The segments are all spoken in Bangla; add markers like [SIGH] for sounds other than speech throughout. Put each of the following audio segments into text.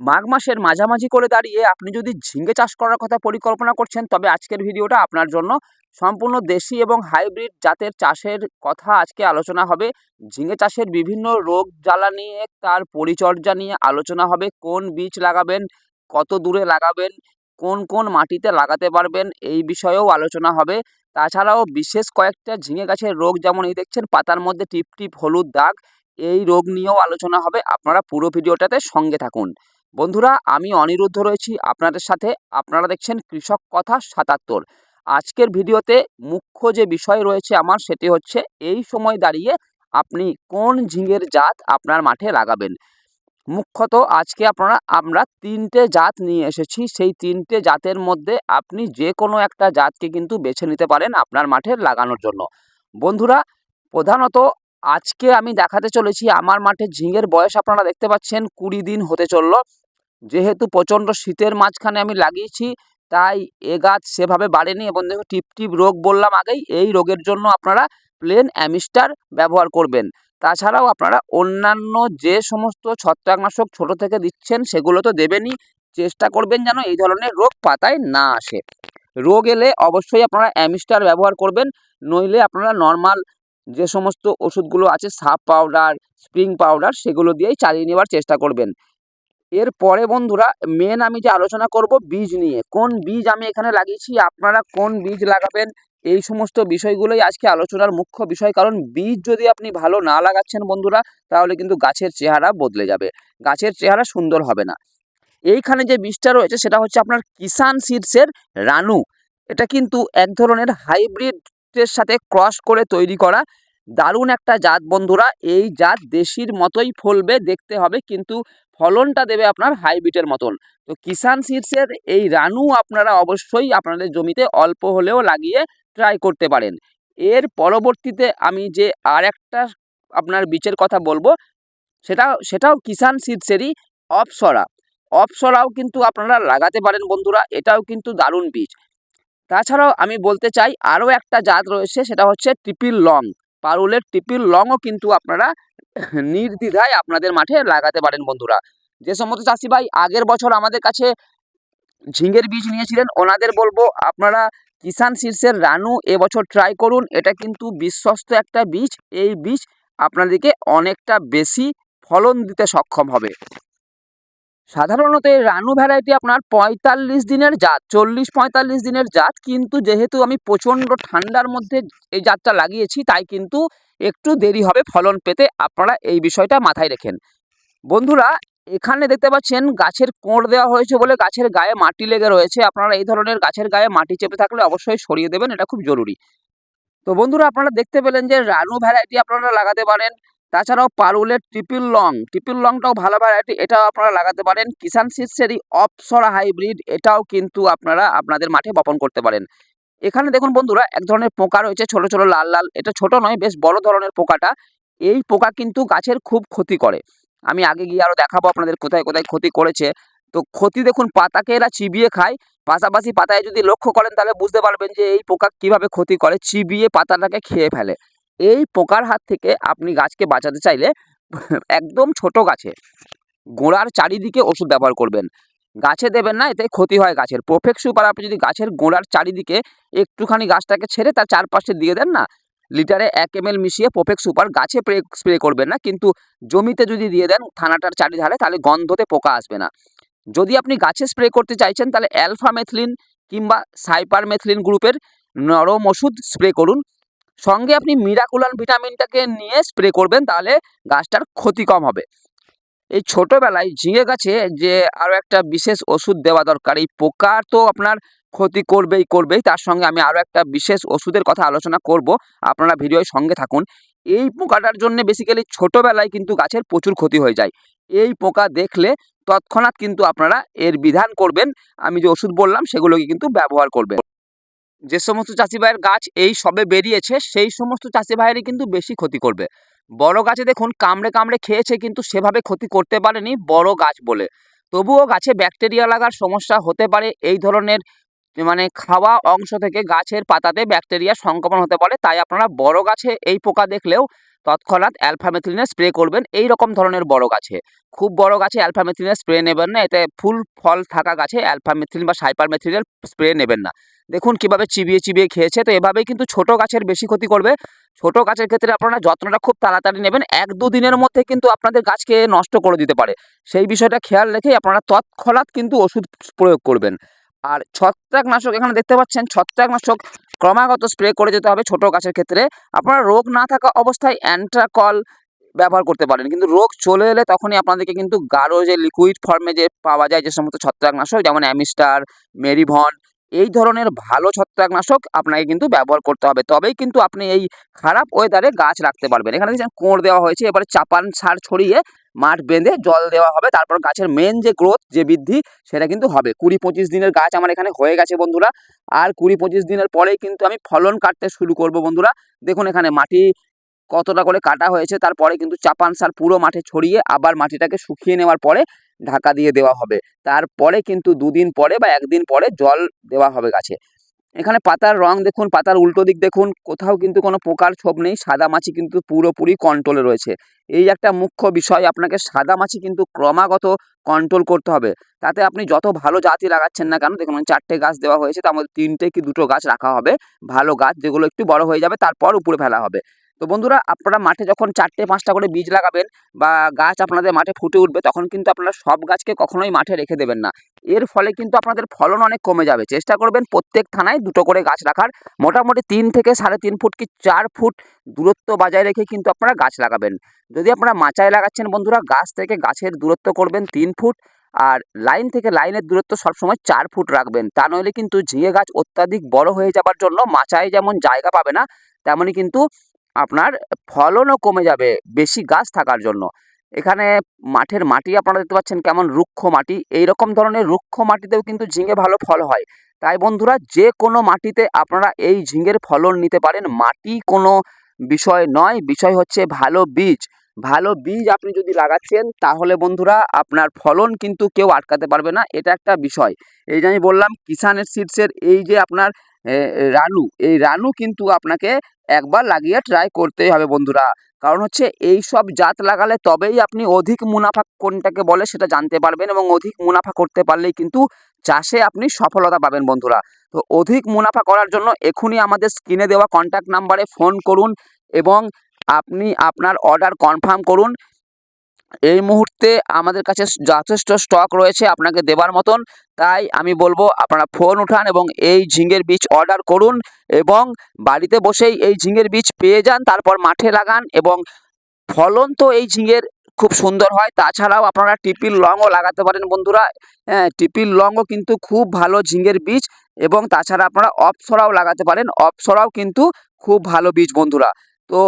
মাঘ মাসের মাঝামাঝি করে দাঁড়িয়ে আপনি যদি ঝিঙে চাষ করার কথা পরিকল্পনা করছেন, তবে আজকের ভিডিওটা আপনার জন্য সম্পূর্ণ দেশি এবং হাইব্রিড জাতের চাষের কথা আজকে আলোচনা হবে। ঝিঙে চাষের বিভিন্ন রোগ জ্বালা নিয়ে, তার পরিচর্যা নিয়ে আলোচনা হবে। কোন বীজ লাগাবেন, কত দূরে লাগাবেন, কোন কোন মাটিতে লাগাতে পারবেন, এই বিষয়েও আলোচনা হবে। তাছাড়াও বিশেষ কয়েকটা ঝিঙে গাছের রোগ যেমন এই দেখছেন, পাতার মধ্যে টিপ টিপ হলুদ দাগ, এই রোগ নিয়েও আলোচনা হবে। আপনারা পুরো ভিডিওটাতে সঙ্গে থাকুন। বন্ধুরা, আমি অনিরুদ্ধ রয়েছি আপনাদের সাথে। আপনারা দেখছেন কৃষক কথা সাতাত্তর। আজকের ভিডিওতে মুখ্য যে বিষয় রয়েছে আমার, সেটি হচ্ছে এই সময় দাঁড়িয়ে আপনি কোন ঝিঙের জাত আপনার মাঠে লাগাবেন। মুখ্যত আজকে আপনারা, আমরা তিনটে জাত নিয়ে এসেছি। সেই তিনটে জাতের মধ্যে আপনি যে কোনো একটা জাতকে কিন্তু বেছে নিতে পারেন আপনার মাঠে লাগানোর জন্য। বন্ধুরা, প্রধানত আজকে আমি দেখাতে চলেছি, আমার মাঠে ঝিঙের বয়স আপনারা দেখতে পাচ্ছেন কুড়ি দিন হতে চলল। যেহেতু প্রচণ্ড শীতের মাঝখানে আমি লাগিয়েছি, তাই এ গাছ সেভাবে বাড়েনি এবং দেখো টিপ টিপ রোগ বললাম আগেই, এই রোগের জন্য আপনারা প্লেন অ্যামিস্টার ব্যবহার করবেন। তাছাড়াও আপনারা অন্যান্য যে সমস্ত ছত্রাকনাশক ছোট থেকে দিচ্ছেন সেগুলো তো দেবেনই, চেষ্টা করবেন যেন এই ধরনের রোগ পাতায় না আসে। রোগ এলে অবশ্যই আপনারা অ্যামিস্টার ব্যবহার করবেন, নইলে আপনারা নর্মাল যে সমস্ত ওষুধগুলো আছে, সাপ পাউডার, স্প্রিং পাউডার সেগুলো দিয়েই চালিয়ে নেওয়ার চেষ্টা করবেন। এরপরে বন্ধুরা মেন আমি যে আলোচনা করব বীজ নিয়ে। কোন বীজ আমি এখানে লাগিয়েছি, আপনারা কোন বীজ লাগাবেন, এই সমস্ত বিষয়গুলোই আজকে আলোচনার মুখ্য বিষয়। কারণ বীজ যদি আপনি ভালো না লাগাচ্ছেন বন্ধুরা, তাহলে কিন্তু গাছের চেহারা বদলে যাবে। গাছের চেহারা সুন্দর হবে না। এইখানে যে বীজটা রয়েছে, সেটা হচ্ছে আপনার কিষান সিডসের রানু। এটা কিন্তু এক ধরনের হাইব্রিডের সাথে ক্রস করে তৈরি করা। দারুণ একটা জাত বন্ধুরা, এই জাত দেশির মতোই ফলবে, দেখতে হবে। কিন্তু ফলনটা দেবে আপনার হাইব্রিডের মতন। তো কিষান সিডসের এই রানু আপনারা অবশ্যই আপনাদের জমিতে অল্প হলেও লাগিয়ে ট্রাই করতে পারেন। এর পরবর্তীতে আমি যে আর একটা আপনার বীজের কথা বলব, সেটা, সেটাও কিষান সিডসেরই অপসরা। অপসরাও কিন্তু আপনারা লাগাতে পারেন বন্ধুরা, এটাও কিন্তু দারুণ বীজ। তাছাড়াও আমি বলতে চাই আরও একটা জাত রয়েছে, সেটা হচ্ছে ট্রিপিল লং। পারুলের ট্রিপিল লংও কিন্তু আপনারা নির্দ্বিধায় আপনাদের মাঠে লাগাতে পারেন বন্ধুরা। যে সমস্ত চাষি ভাই আগের বছর আমাদের কাছে ঝিঙের বীজ নিয়েছিলেন, ওনাদের বলব আপনারা কিষান শীর্ষের রানু এবছর ট্রাই করুন, এটা কিন্তু বিশ্বস্ত একটা বীজ, এই বীজ আপনাদেরকে অনেকটা বেশি ফলন দিতে সক্ষম হবে। সাধারণত এই রানু ভ্যারাইটি আপনার পঁয়তাল্লিশ দিনের জাত, চল্লিশ পঁয়তাল্লিশ দিনের জাত, কিন্তু যেহেতু আমি প্রচণ্ড ঠান্ডার মধ্যে এই জাতটা লাগিয়েছি, তাই কিন্তু একটু দেরি হবে ফলন পেতে। আপনারা এই বিষয়টা মাথায় রেখেন। বন্ধুরা, এখানে দেখতে পাচ্ছেন গাছের কোঁড় দেওয়া হয়েছে বলে গাছের গায়ে মাটি লেগে রয়েছে। আপনারা এই ধরনের গাছের গায়ে মাটি চেপে থাকলে অবশ্যই সরিয়ে দেবেন, এটা খুব জরুরি। তো বন্ধুরা, আপনারা দেখতে পেলেন যে রানু ভ্যারাইটি আপনারা লাগাতে পারেন। তাছাড়াও পারুলের ট্রিপিল লং। ট্রিপিল লংটাও ভালো ভ্যারাইটি এটাও আপনারা লাগাতে পারেন। কিষান সিডসেরই অপসরা হাইব্রিড এটাও কিন্তু আপনারা আপনাদের মাঠে বপন করতে পারেন। এখানে দেখুন বন্ধুরা, এক ধরনের পোকা রয়েছে, ছোট ছোট, লাল লাল। এটা ছোট নয়, বেশ বড় ধরনের পোকাটা। এই পোকা কিন্তু গাছের খুব ক্ষতি করে। আমি আগে গিয়ে আরও দেখাবো আপনাদের কোথায় কোথায় ক্ষতি করেছে। তো ক্ষতি দেখুন, পাতাকে এরা চিবিয়ে খায়। পাশাপাশি পাতায় যদি লক্ষ্য করেন, তাহলে বুঝতে পারবেন যে এই পোকা কীভাবে ক্ষতি করে। চিবিয়ে পাতাটাকে খেয়ে ফেলে। এই পোকার হাত থেকে আপনি গাছকে বাঁচাতে চাইলে [LAUGHS] একদম ছোট গাছে গোড়ার চারিদিকে ওষুধ ব্যবহার করবেন। গাছে দেবেন না, এতে ক্ষতি হয় গাছের। প্রফেক্ট সুপার আপনি যদি গাছের গোড়ার চারিদিকে একটুখানি গাছটাকে ছেড়ে তার চারপাশে দিয়ে দেন না লিটারে এক এম মিশিয়ে প্রফেক্ট সুপার গাছে স্প্রে করবেন না, কিন্তু জমিতে যদি দিয়ে দেন থানাটার চারিধারে, তাহলে গন্ধতে পোকা আসবে না। যদি আপনি গাছে স্প্রে করতে চাইছেন, তাহলে অ্যালফা মেথলিন কিংবা সাইপার মেথলিন গ্রুপের নরম ওষুধ স্প্রে করুন। সঙ্গে আপনি মিরাকুলান ভিটামিনটাকে নিয়ে স্প্রে করবেন, তাহলে গাছটার ক্ষতি কম হবে। এই ছোটোবেলায় ঝিঙে গাছে যে আরও একটা বিশেষ ওষুধ দেওয়া দরকার, এই পোকা তো আপনার ক্ষতি করবেই করবেই। তার সঙ্গে আমি আরও একটা বিশেষ ওষুধের কথা আলোচনা করব। আপনারা ভিডিওর সঙ্গে থাকুন। এই পোকাটার জন্য বেসিক্যালি ছোটোবেলায় কিন্তু গাছের প্রচুর ক্ষতি হয়ে যায়। এই পোকা দেখলে তৎক্ষণাৎ কিন্তু আপনারা এর বিধান করবেন। আমি যে ওষুধ বললাম, সেগুলোকে কিন্তু ব্যবহার করবেন। যে সমস্ত চাষি ভাইয়ের গাছ এই সবে বেরিয়েছে, সেই সমস্ত চাষি ভাইয়েরই কিন্তু বেশি ক্ষতি করবে। বড় গাছে দেখুন, কামড়ে কামড়ে খেয়েছে কিন্তু সেভাবে ক্ষতি করতে পারেনি বড় গাছ বলে। তবুও গাছে ব্যাকটেরিয়া লাগার সমস্যা হতে পারে, এই ধরনের মানে খাওয়া অংশ থেকে গাছের পাতাতে ব্যাকটেরিয়া সংক্রমণ হতে পারে। তাই আপনারা বড় গাছে এই পোকা দেখলেও তৎক্ষণাৎ অ্যালফামেথিলিনের স্প্রে করবেন। এই রকম ধরনের বড় গাছে। খুব বড় গাছে অ্যালফামেথিলিনের স্প্রে নেবেন না। এতে ফুল, ফল থাকা গাছে অ্যালফামেথিলিন বা সাইপারমেথিলিনের স্প্রে নেবেন না। দেখুন কীভাবে চিবিয়ে চিবিয়ে খেয়েছে। তো এভাবেই কিন্তু ছোট গাছের বেশি ক্ষতি করবে। ছোট গাছের ক্ষেত্রে আপনারা যত্নটা খুব তাড়াতাড়ি নেবেন। এক দু দিনের মধ্যে কিন্তু আপনাদের গাছকে নষ্ট করে দিতে পারে। সেই বিষয়টা খেয়াল রেখেই আপনারা তৎক্ষণাৎ কিন্তু ওষুধ প্রয়োগ করবেন। আর ছত্রাকনাশক, এখানে দেখতে পাচ্ছেন ছত্রাকনাশক ক্রমাগত স্প্রে করে যেতে হবে ছোট গাছের ক্ষেত্রে। আপনারা রোগ না থাকা অবস্থায় অ্যান্ট্রাকল ব্যবহার করতে পারেন। কিন্তু রোগ চলে এলে তখনই আপনাদেরকে কিন্তু গাঢ় যে লিকুইড ফর্মে যে পাওয়া যায় যে সমস্ত ছত্রাকনাশক, যেমন অ্যামিস্টার মেরিভন এই ধরনের ভালো ছত্রাকনাশক আপনাকে কিন্তু ব্যবহার করতে হবে। তবেই কিন্তু আপনি এই খারাপ ওয়েদারে গাছ রাখতে পারবেন। এখানে দেখছেন কোঁড় দেওয়া হয়েছে, এবারে চাপান সার ছড়িয়ে মাঠ বেঁধে জল দেওয়া হবে। তারপর গাছের মেন যে গ্রোথ যে বৃদ্ধি, সেটা কিন্তু হবে। কুড়ি পঁচিশ দিনের গাছ আমার এখানে হয়ে গেছে বন্ধুরা। আর কুড়ি পঁচিশ দিনের পরেই কিন্তু আমি ফলন কাটতে শুরু করব বন্ধুরা। দেখুন এখানে মাটি কতটা করে কাটা হয়েছে, তারপরে কিন্তু চাপান সার পুরো মাঠে ছড়িয়ে আবার মাটিটাকে শুকিয়ে নেওয়ার পরে ঢাকা দিয়ে দেওয়া হবে। তারপরে কিন্তু দুদিন পরে বা একদিন পরে জল দেওয়া হবে গাছে। এখানে পাতার রং দেখুন, পাতার উল্টো দিক দেখুন, কোথাও কিন্তু কোনো পোকার ছোপ নেই, সাদা মাছি কিন্তু পুরোপুরি কন্ট্রোলে রয়েছে। এই একটা মুখ্য বিষয়, আপনাকে সাদা মাছি কিন্তু ক্রমাগত কন্ট্রোল করতে হবে। তাতে আপনি যত ভালো জাতি লাগাচ্ছেন না কেন, দেখুন চারটে গাছ দেওয়া হয়েছে, তার মধ্যে তিনটে কি দুটো গাছ রাখা হবে, ভালো গাছ যেগুলো একটু বড় হয়ে যাবে, তারপর উপরে ফেলা হবে। তো বন্ধুরা, আপনারা মাঠে যখন চারটে, পাঁচটা করে বীজ লাগাবেন বা গাছ আপনাদের মাঠে ফুটে উঠবে, তখন কিন্তু আপনারা সব গাছকে কখনোই মাঠে রেখে দেবেন না। এর ফলে কিন্তু আপনাদের ফলন অনেক কমে যাবে। চেষ্টা করবেন প্রত্যেক থানায় দুটো করে গাছ রাখার। মোটামুটি তিন থেকে সাড়ে তিন ফুট কি চার ফুট দূরত্ব বজায় রেখে কিন্তু আপনারা গাছ লাগাবেন। যদি আপনারা মাচায় লাগাচ্ছেন বন্ধুরা, গাছ থেকে গাছের দূরত্ব করবেন তিন ফুট আর লাইন থেকে লাইনের দূরত্ব সবসময় চার ফুট রাখবেন। তা নইলে কিন্তু ঝিঙে গাছ অত্যাধিক বড় হয়ে যাবার জন্য মাচায় যেমন জায়গা পাবে না, তেমনই কিন্তু আপনার ফলনও কমে যাবে, বেশি গাছ থাকার জন্য। এখানে মাঠের মাটি আপনারা দেখতে পাচ্ছেন কেমন রুক্ষ মাটি। এই রকম ধরনের রুক্ষ মাটিতেও কিন্তু ঝিঙে ভালো ফল হয়। তাই বন্ধুরা, যে কোনো মাটিতে আপনারা এই ঝিঙের ফলন নিতে পারেন। মাটি কোনো বিষয় নয়, বিষয় হচ্ছে ভালো বীজ। ভালো বীজ আপনি যদি লাগাচ্ছেন, তাহলে বন্ধুরা, আপনার ফলন কিন্তু কেউ আটকাতে পারবে না। এটা একটা বিষয়। এই যে আমি বললাম, কিষানের সিডসের এই যে আপনার রানু, এই রানু কিন্তু আপনাকে একবার লাগিয়ে ট্রাই করতেই হবে বন্ধুরা। কারণ হচ্ছে এই সব জাত লাগালে তবেই আপনি অধিক মুনাফা কোনটাকে বলে সেটা জানতে পারবেন এবং অধিক মুনাফা করতে পারলেই কিন্তু চাষে আপনি সফলতা পাবেন বন্ধুরা। তো অধিক মুনাফা করার জন্য এখনই আমাদের স্ক্রিনে দেওয়া কন্ট্যাক্ট নাম্বারে ফোন করুন এবং আপনি আপনার অর্ডার কনফার্ম করুন। এই মুহূর্তে আমাদের কাছে যথেষ্ট স্টক রয়েছে আপনাকে দেবার মতন। তাই আমি বলব আপনারা ফোন উঠান এবং এই ঝিঙের বীজ অর্ডার করুন এবং বাড়িতে বসেই এই ঝিঙের বীজ পেয়ে যান, তারপর মাঠে লাগান এবং ফলন তো এই ঝিঙের খুব সুন্দর হয়। তাছাড়াও আপনারা টিপির লংও লাগাতে পারেন বন্ধুরা। হ্যাঁ টিপির লংও কিন্তু খুব ভালো ঝিঙের বীজ এবং তাছাড়া আপনারা অপসরাও লাগাতে পারেন। অপসরাও কিন্তু খুব ভালো বীজ বন্ধুরা। তো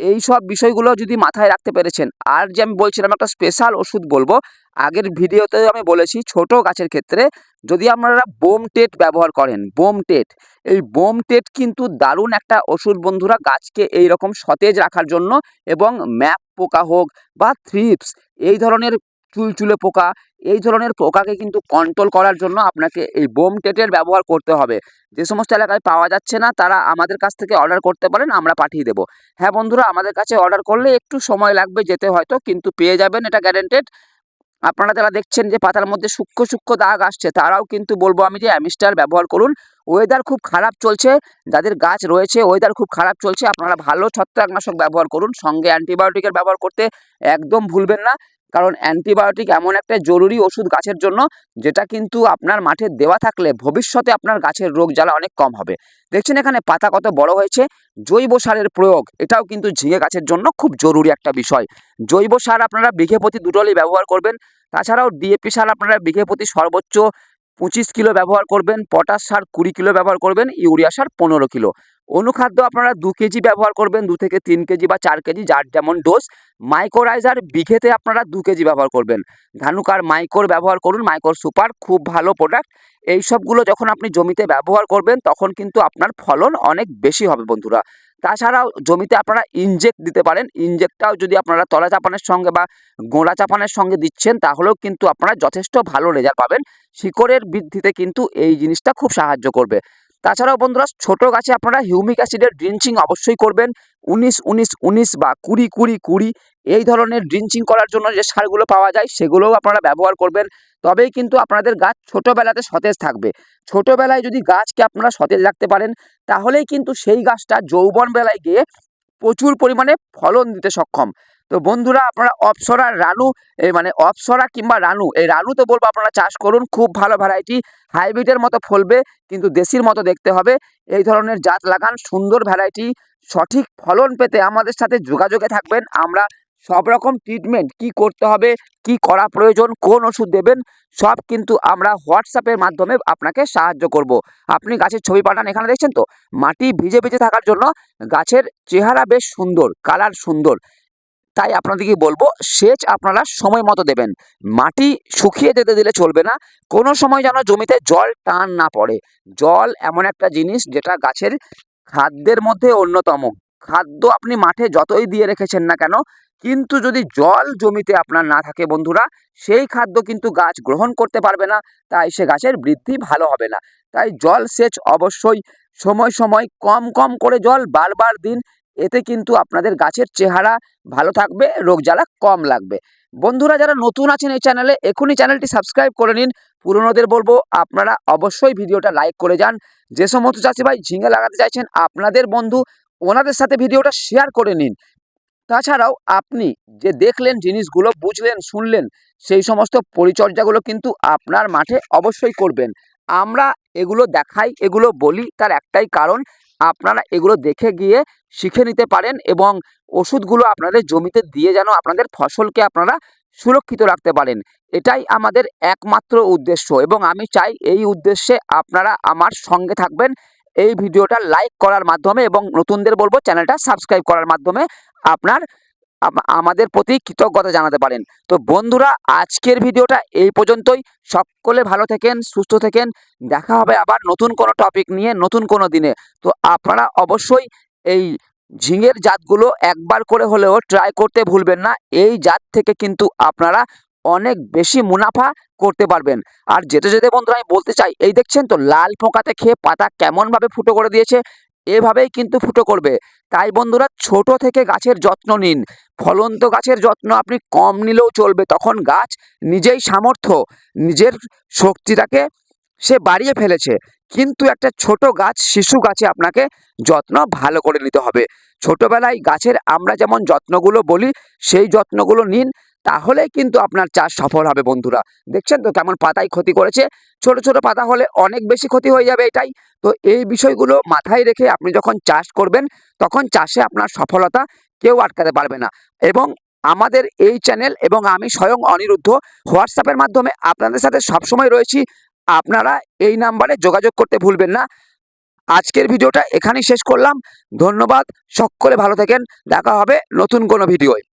এই সব বিষয়গুলো যদি মাথায় রাখতে পেরেছেন। আর যে আমি বলছিলাম একটা স্পেশাল ওষুধ বলব, আগের ভিডিওতে আমি বলেছি ছোট গাছের ক্ষেত্রে যদি আপনারা বোম টেট ব্যবহার করেন, বোম টেট, এই বোম টেট কিন্তু দারুণ একটা ওষুধ বন্ধুরা, গাছকে এই রকম সতেজ রাখার জন্য এবং ম্যাপ পোকা হোক বা থ্রিপস এই ধরনের চুলচুলে পোকা, এই ধরনের পোকাকে কিন্তু কন্ট্রোল করার জন্য আপনাকে এই বোম টেটের ব্যবহার করতে হবে। যে সমস্ত এলাকায় পাওয়া যাচ্ছে না, তারা আমাদের কাছ থেকে অর্ডার করতে পারেন, আমরা পাঠিয়ে দেবো। হ্যাঁ বন্ধুরা, আমাদের কাছে অর্ডার করলে একটু সময় লাগবে যেতে হয়তো, কিন্তু পেয়ে যাবেন এটা গ্যারেন্টেড আপনারা যারা দেখছেন যে পাতার মধ্যে সূক্ষ্ম সূক্ষ্ম দাগ আসছে, তারাও কিন্তু বলব আমি যে অ্যামিস্টার ব্যবহার করুন। ওয়েদার খুব খারাপ চলছে, যাদের গাছ রয়েছে ওয়েদার খুব খারাপ চলছে, আপনারা ভালো ছত্রাকনাশক ব্যবহার করুন। সঙ্গে অ্যান্টিবায়োটিকের ব্যবহার করতে একদম ভুলবেন না। কারণ অ্যান্টিবায়োটিক এমন একটা জরুরি ওষুধ গাছের জন্য, যেটা কিন্তু আপনার মাঠে দেওয়া থাকলে ভবিষ্যতে আপনার গাছের রোগ জ্বালা অনেক কম হবে। দেখছেন এখানে পাতা কত বড় হয়েছে? জৈব সারের প্রয়োগ, এটাও কিন্তু ঝিঙে গাছের জন্য খুব জরুরি একটা বিষয়। জৈব সার আপনারা বিঘে প্রতি দুটোলেই ব্যবহার করবেন। তাছাড়াও ডিএপি সার আপনারা বিঘে প্রতি সর্বোচ্চ পঁচিশ কিলো ব্যবহার করবেন, পটাশ সার কুড়ি কিলো ব্যবহার করবেন, ইউরিয়া সার পনেরো কিলো। অনুখাদ্য আপনারা দু কেজি ব্যবহার করবেন, দু থেকে তিন কেজি বা চার কেজি, যার যেমন ডোজ মাইক্রোরাইজার বিঘেতে আপনারা দু কেজি ব্যবহার করবেন। ধানুকার মাইক্রোর ব্যবহার করুন মাইক্রোর সুপার খুব ভালো প্রোডাক্ট এই সবগুলো যখন আপনি জমিতে ব্যবহার করবেন, তখন কিন্তু আপনার ফলন অনেক বেশি হবে বন্ধুরা। তাছাড়াও জমিতে আপনারা ইনজেক্ট দিতে পারেন। ইনজেক্টটাও যদি আপনারা তলা চাপানের সঙ্গে বা গোড়া চাপানের সঙ্গে দিচ্ছেন, তাহলেও কিন্তু আপনারা যথেষ্ট ভালো রেজাল্ট পাবেন। শিকড়ের বৃদ্ধিতে কিন্তু এই জিনিসটা খুব সাহায্য করবে। তাছাড়াও বন্ধুরা, ছোট গাছে আপনারা হিউমিক অ্যাসিডের ড্রিঞ্চিং অবশ্যই করবেন। উনিশ উনিশ উনিশ বা কুড়ি কুড়ি কুড়ি এই ধরনের ড্রিঞ্চিং করার জন্য যে সারগুলো পাওয়া যায়, সেগুলোও আপনারা ব্যবহার করবেন। তবেই কিন্তু আপনাদের গাছ ছোটোবেলাতে সতেজ থাকবে। ছোটোবেলায় যদি গাছকে আপনারা সতেজ রাখতে পারেন, তাহলেই কিন্তু সেই গাছটা যৌবন বেলায় গিয়ে প্রচুর পরিমাণে ফলন দিতে সক্ষম। তো বন্ধুরা, আপনারা অপসরা রানু মানে অপসরা কিংবা রানু, এই রানু তো বলব আপনারা চাষ করুন, খুব ভালো ভ্যারাইটি হাইব্রিডের মতো ফলবে, কিন্তু দেশির মতো দেখতে হবে। এই ধরনের জাত লাগান, সুন্দর ভ্যারাইটি সঠিক ফলন পেতে আমাদের সাথে যোগাযোগে থাকবেন। আমরা সব রকম ট্রিটমেন্ট কি করতে হবে, কি করা প্রয়োজন, কোন ওষুধ দেবেন, সব কিন্তু আমরা হোয়াটসঅ্যাপের মাধ্যমে আপনাকে সাহায্য করব। আপনি গাছের ছবি পাঠান, এখানে দেখছেন তো? মাটি ভিজে ভিজে থাকার জন্য গাছের চেহারা বেশ সুন্দর কালার সুন্দর। তাই আপনাদেরকে বলব, সেচ আপনারা সময় মতো দেবেন। মাটি শুকিয়ে যেতে দিলে চলবে না। কোনো সময় যেন জমিতে জল টান না পড়ে। জল এমন একটা জিনিস যেটা গাছের খাদ্যের মধ্যে অন্যতম। খাদ্য আপনি মাঠে যতই দিয়ে রেখেছেন না কেন, কিন্তু যদি জল জমিতে আপনার না থাকে বন্ধুরা, সেই খাদ্য কিন্তু গাছ গ্রহণ করতে পারবে না, তাই সে গাছের বৃদ্ধি ভালো হবে না। তাই জল সেচ অবশ্যই সময় সময় কম কম করে জল বারবার দিন এতে কিন্তু আপনাদের গাছের চেহারা ভালো থাকবে, রোগ জ্বালা কম লাগবে। বন্ধুরা যারা নতুন আছেন এই চ্যানেলে, এখনই চ্যানেলটি সাবস্ক্রাইব করে নিন। পুরনোদের বলব, আপনারা অবশ্যই ভিডিওটা লাইক করে যান। যে সমস্ত চাষি ভাই ঝিঙে লাগাতে চাইছেন, আপনাদের বন্ধু, ওনাদের সাথে ভিডিওটা শেয়ার করে নিন। তাছাড়াও আপনি যে দেখলেন, জিনিসগুলো বুঝলেন, শুনলেন, সেই সমস্ত পরিচর্যাগুলো কিন্তু আপনার মাঠে অবশ্যই করবেন। আমরা এগুলো দেখাই, এগুলো বলি, তার একটাই কারণ আপনারা এগুলো দেখে গিয়ে শিখে নিতে পারেন এবং ওষুধগুলো আপনাদের জমিতে দিয়ে যেন আপনাদের ফসলকে আপনারা সুরক্ষিত রাখতে পারেন। এটাই আমাদের একমাত্র উদ্দেশ্য এবং আমি চাই এই উদ্দেশ্যে আপনারা আমার সঙ্গে থাকবেন। এই ভিডিওটা লাইক করার মাধ্যমে এবং নতুনদের বলব চ্যানেলটা সাবস্ক্রাইব করার মাধ্যমে আপনার আমাদের প্রতি কৃতজ্ঞতা জানাতে পারেন। তো বন্ধুরা, আজকের ভিডিওটা এই পর্যন্তই। সকলে ভালো থাকেন, সুস্থ থাকেন। দেখা হবে আবার নতুন কোনো টপিক নিয়ে, নতুন কোনো দিনে। তো আপনারা অবশ্যই এই ঝিঙের জাতগুলো একবার করে হলেও ট্রাই করতে ভুলবেন না। এই জাত থেকে কিন্তু আপনারা অনেক বেশি মুনাফা করতে পারবেন। আর যেতে যেতে বন্ধুরা, আমি বলতে চাই, এই দেখছেন তো, লাল পোকাতে খেয়ে পাতা কেমনভাবে ফুটো করে দিয়েছে। এভাবেই কিন্তু ফুটো করবে। তাই বন্ধুরা ছোট থেকে গাছের যত্ন নিন। ফলন্ত গাছের যত্ন আপনি কম নিলেও চলবে। তখন গাছ নিজেই সামর্থ্য, নিজের শক্তিটাকে সে বাড়িয়ে ফেলেছে। কিন্তু একটা ছোট গাছ, শিশু গাছে আপনাকে যত্ন ভালো করে নিতে হবে। ছোটবেলায় গাছের আমরা যেমন যত্নগুলো বলি, সেই যত্নগুলো নিন। তাহলেই কিন্তু আপনার চাষ সফল হবে, বন্ধুরা। দেখছেন তো কেমন পাতায় ক্ষতি করেছে? ছোট ছোট পাতা হলে অনেক বেশি ক্ষতি হয়ে যাবে এটাই। তো এই বিষয়গুলো মাথায় রেখে আপনি যখন চাষ করবেন, তখন চাষে আপনার সফলতা কেউ আটকাতে পারবে না। এবং আমাদের এই চ্যানেল এবং আমি স্বয়ং অনিরুদ্ধ হোয়াটসঅ্যাপের মাধ্যমে আপনাদের সাথে সবসময় রয়েছি। আপনারা এই নাম্বারে যোগাযোগ করতে ভুলবেন না। আজকের ভিডিওটা এখানেই শেষ করলাম। ধন্যবাদ। সকলে ভালো থাকেন। দেখা হবে নতুন কোনো ভিডিওয়।